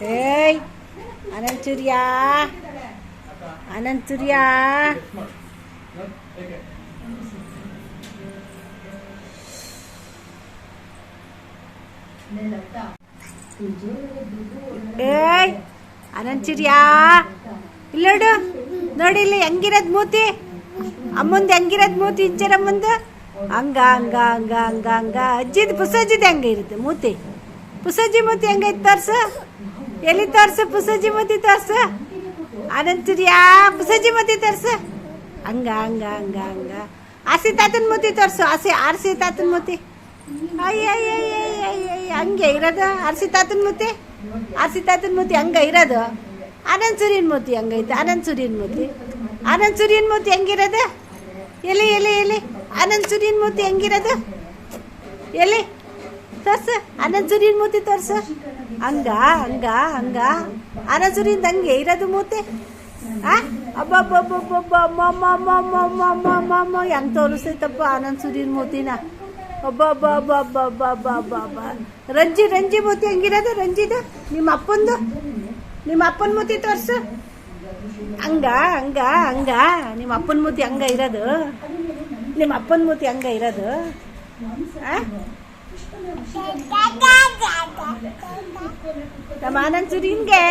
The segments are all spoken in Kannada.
ಏಯ್, ಅನಂತ್ ಸೂರ್ಯ. ಅನಂತ್ ಸೂರ್ಯ. ಏಯ್, ಅನಂತ್ ಸೂರ್ಯ. ಇಲ್ಲೋಡು ನೋಡಿ ಇಲ್ಲಿ ಹೆಂಗಿರೋದ್ ಮೂತಿ. ಅಮ್ಮಂದು ಹೆಂಗಿರೋದ್ ಮೂತಿ ಇಂಚರಮ್ಮಂದು ಹಂಗ ಹಂಗ ಹಂಗ ಹಂಗ ಹಂಗ. ಅಜ್ಜಿದ್ ಪುಸಜ್ಜಿದು ಹೆಂಗ ಇರುತ್ತೆ ಮೂತಿ? ಪುಸಜ್ಜಿ ಮೂತಿ ಹೆಂಗೈತೆ ತೋರ್ಸು? ಎಲ್ಲಿ ತೋರ್ಸು? ಪುಸಜಿ ಮತಿ ತೋರ್ಸು? ಅನಂತ್ ಪುಸಜಿ ಮತಿ ತೋರ್ಸು? ಹಂಗ ಹಂಗ ಹಂಗ ಹಂಗ. ಆಸಿ ತಾತನ ಮೂತಿ ತೋರ್ಸು ಆಸಿ ಆರ್ಸಿ ತಾತನ ಮೂತಿ. ಅಯ್ಯ ಹಂಗೆ ಇರೋದು? ಆರ್ಸಿ ತಾತನ ಮೂತಿ? ಆರ್ಸಿ ತಾತನ ಮೂತಿ ಹಂಗ ಇರೋದು? ಆನಂದ್ ಸೂರ್ಯನ ಮೂತಿ ಹಂಗೈತೆ ಆನಂದ್ ಸೂರ್ಯನ ಮೂತಿ. ಆನಂದ್ ಸೂರ್ಯನ ಮೂತಿ ಹೆಂಗಿರೋದು? ಎಲ್ಲಿ ಎಲ್ಲಿ ಎಲ್ಲಿ? ಆನಂದ್ ಸೂರ್ಯನ ಮೂತಿ ಹೆಂಗಿರೋದು? ಎಲ್ಲಿ? ತೋರ್ಸು ಸೂರ್ಯನ ಮೂತಿ ತೋರ್ಸು. ಹಂಗ ಹಂಗ ಹಂಗ. ಸೂರ್ಯಂದು ಹಂಗೆ ಇರೋದು ಮೂತಿ. ಆ? ಅಬ್ಬಬ್ಬಬ್ಬಬ್ಬಬ್ಬ ಹೆಂಗ್ ತೋರಿಸ್ತೈತಪ್ಪ ಆನಂದ್ ಸೂರ್ಯನ ಮೂತಿನ? ಅಬ್ಬಬ್ಬಬ್ಬಬ್ಬಬ್ಬಬ್ಬ ರಂಜಿ ರಂಜಿ ಮೂತಿ ಹೆಂಗಿರೋದು? ರಂಜಿದು? ನಿಮ್ಮ ಅಪ್ಪಂದು? ನಿಮ್ಮ ಅಪ್ಪನ ಮೂತಿ ತೋರ್ಸು. ಹಂಗ ಹಂಗ ಹಂಗ. ನಿಮ್ಮ ಅಪ್ಪನ ಮೂತಿ ಹಂಗ ಇರೋದು? ನಿಮ್ಮ ಅಪ್ಪನ ಮೂತಿ ಹಂಗ ಇರೋದು? ನಮ್ಮ ಆನಂದ್ ಸುರೀನ್ಗೆ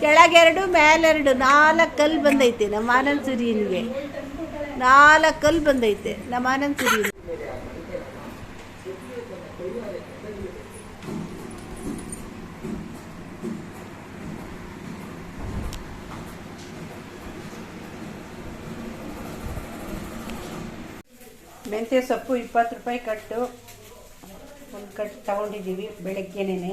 ಕೆಳಗೆರಡು, ಮೇಲೆರಡು, ನಾಲ್ಕು ಕಲ್ಲು ಬಂದೈತೆ ನಮ್ಮ ಆನಂದ್ ಸುರೀನ್ಗೆ ನಾಲ್ಕು ಕಲ್ಲು ಬಂದೈತೆ ನಮ್ಮ ಆನಂದ್ ಸುರಿ ಮೆಂತ್ಯ ಸೊಪ್ಪು ಇಪ್ಪತ್ತು ರೂಪಾಯಿ ಕಟ್ಟು. ಒಂದು ಕಟ್ ತಗೊಂಡಿದ್ದೀವಿ ಬೆಳಗ್ಗೆನೇ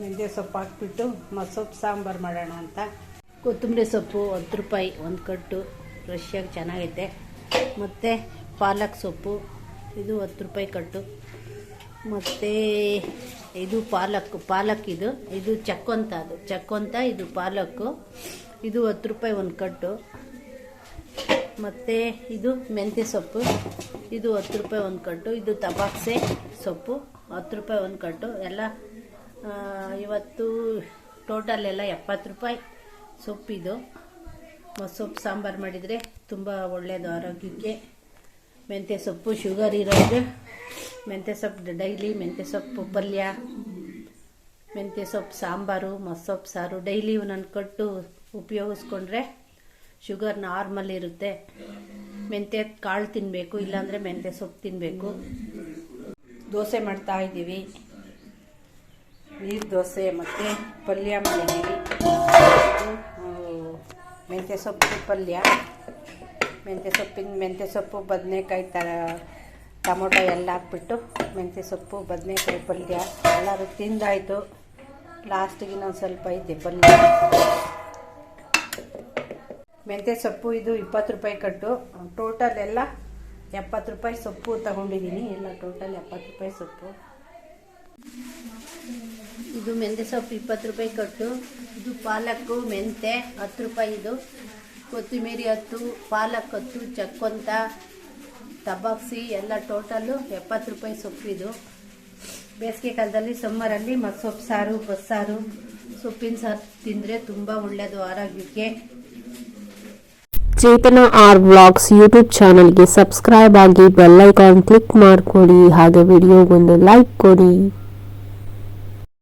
ಮೆಂತ್ಯ ಸೊಪ್ಪು ಹಾಕ್ಬಿಟ್ಟು ಮಸೊಪ್ಪು ಸಾಂಬಾರು ಮಾಡೋಣ ಅಂತ. ಕೊತ್ತಂಬರಿ ಸೊಪ್ಪು ಹತ್ತು ರೂಪಾಯಿ, ಒಂದು ಕಟ್ಟು. ಫ್ರೆಶ್ಶಾಗಿ ಚೆನ್ನಾಗೈತೆ. ಮತ್ತು ಪಾಲಕ್ ಸೊಪ್ಪು, ಇದು ಹತ್ತು ರೂಪಾಯಿ ಕಟ್ಟು. ಮತ್ತು ಇದು ಪಾಲಕ್ ಪಾಲಕ್ ಇದು. ಇದು ಚಕ್ಕಂತ ಅದು. ಚಕ್ಕಂತ ಇದು ಪಾಲಕ್ಕು ಇದು ಹತ್ತು ರೂಪಾಯಿ ಒಂದು ಕಟ್ಟು. ಮತ್ತು ಇದು ಮೆಂತ್ಯ ಸೊಪ್ಪು, ಇದು ಹತ್ತು ರೂಪಾಯಿ ಒಂದು ಕಟ್ಟು ಇದು ತಪಾಕ್ಸೆ ಸೊಪ್ಪು, ಹತ್ತು ರೂಪಾಯಿ ಒಂದು ಕಟ್ಟು ಎಲ್ಲ ಇವತ್ತು ಟೋಟಲ್ ಎಲ್ಲ ಎಪ್ಪತ್ತು ರೂಪಾಯಿ ಸೊಪ್ಪಿದು ಸೊಪ್ಪು ಸಾಂಬಾರು ಮಾಡಿದರೆ ತುಂಬ ಒಳ್ಳೆಯದು ಆರೋಗ್ಯಕ್ಕೆ. ಮೆಂತ್ಯ ಸೊಪ್ಪು ಶುಗರ್ ಇರೋದು. ಮೆಂತ್ಯ ಸೊಪ್ಪು ಡೈಲಿ ಮೆಂತ್ಯ ಸೊಪ್ಪು ಪಲ್ಯ, ಮೆಂತ್ಯ ಸೊಪ್ಪು ಸಾಂಬಾರು ಮೊಸೊಪ್ಪು ಸಾರು ಡೈಲಿ ಒಂದೊಂದು ಕಟ್ಟು ಉಪಯೋಗಿಸ್ಕೊಂಡ್ರೆ ಶುಗರ್ ನಾರ್ಮಲ್ ಇರುತ್ತೆ. ಮೆಂತ್ಯ ಕಾಳು ತಿನ್ನಬೇಕು ಇಲ್ಲಾಂದರೆ ಮೆಂತ್ಯ ಸೊಪ್ಪು ತಿನ್ನಬೇಕು ದೋಸೆ ಮಾಡ್ತಾ ಇದ್ದೀವಿ. ನೀರು ದೋಸೆ ಮತ್ತು ಪಲ್ಯ ಮಾಡಿದ್ದೀವಿ. ಮೆಂತ್ಯ ಸೊಪ್ಪು, ಪಲ್ಯ. ಮೆಂತ್ಯ ಸೊಪ್ಪಿನ, ಮೆಂತ್ಯ ಸೊಪ್ಪು, ಬದನೆಕಾಯಿ ತ ಟೊಮೊಟೊ ಎಲ್ಲ ಹಾಕ್ಬಿಟ್ಟು ಮೆಂತ್ಯ ಸೊಪ್ಪು, ಬದನೆಕಾಯಿ, ಪಲ್ಯ ಎಲ್ಲರೂ ತಿಂದಾಯಿತು. ಲಾಸ್ಟಿಗೆ ಇನ್ನೊಂದು ಸ್ವಲ್ಪ ಐತೆ ಪಲ್ಯ. ಮೆಂತ್ಯ ಸೊಪ್ಪು ಇದು ಇಪ್ಪತ್ತು ರೂಪಾಯಿ ಕಟ್ಟು. ಟೋಟಲ್ ಎಲ್ಲ ಎಪ್ಪತ್ತು ರೂಪಾಯಿ ಸೊಪ್ಪು ತಗೊಂಡಿದ್ದೀನಿ. ಎಲ್ಲ ಟೋಟಲ್ ಎಪ್ಪತ್ತು ರೂಪಾಯಿ ಸೊಪ್ಪು. ಇದು ಮೆಂತ್ಯ ಸೊಪ್ಪು ಇಪ್ಪತ್ತು ರೂಪಾಯಿ ಕಟ್ಟು. ಇದು ಪಾಲಕ್ಕು, ಮೆಂತೆ ಹತ್ತು ರೂಪಾಯಿ ಇದು. ಕೊತ್ತಿಮೀರಿ ಹತ್ತು, ಪಾಲಕ್ ಹತ್ತು, ಚಕ್ಕೊಂತ, ತಬಾಕ್ಸಿ ಎಲ್ಲ ಟೋಟಲ್ಲು ಎಪ್ಪತ್ತು ರೂಪಾಯಿ ಸೊಪ್ಪಿದು ಬೇಸಿಗೆ ಕಾಲದಲ್ಲಿ ಸಮ್ಮರಲ್ಲಿ ಮತ್ತು ಸೊಪ್ಪು ಸಾರು, ಬಸ್ಸಾರು, ಸೊಪ್ಪಿನ ಸಾರು ತಿಂದರೆ ತುಂಬ ಒಳ್ಳೆಯದು ಆರೋಗ್ಯಕ್ಕೆ. ಚೇತನ ಆರ್ ವ್ಲಾಗ್ಸ್ ಯೂಟ್ಯೂಬ್ ಚಾನಲ್ಗೆ ಸಬ್ಸ್ಕ್ರೈಬ್ ಆಗಿ ಬೆಲ್ ಐಕಾನ್ ಕ್ಲಿಕ್ ಮಾಡಿಕೊಡಿ ಹಾಗೆ ವಿಡಿಯೋಗೊಂದು ಲೈಕ್ ಕೊಡಿ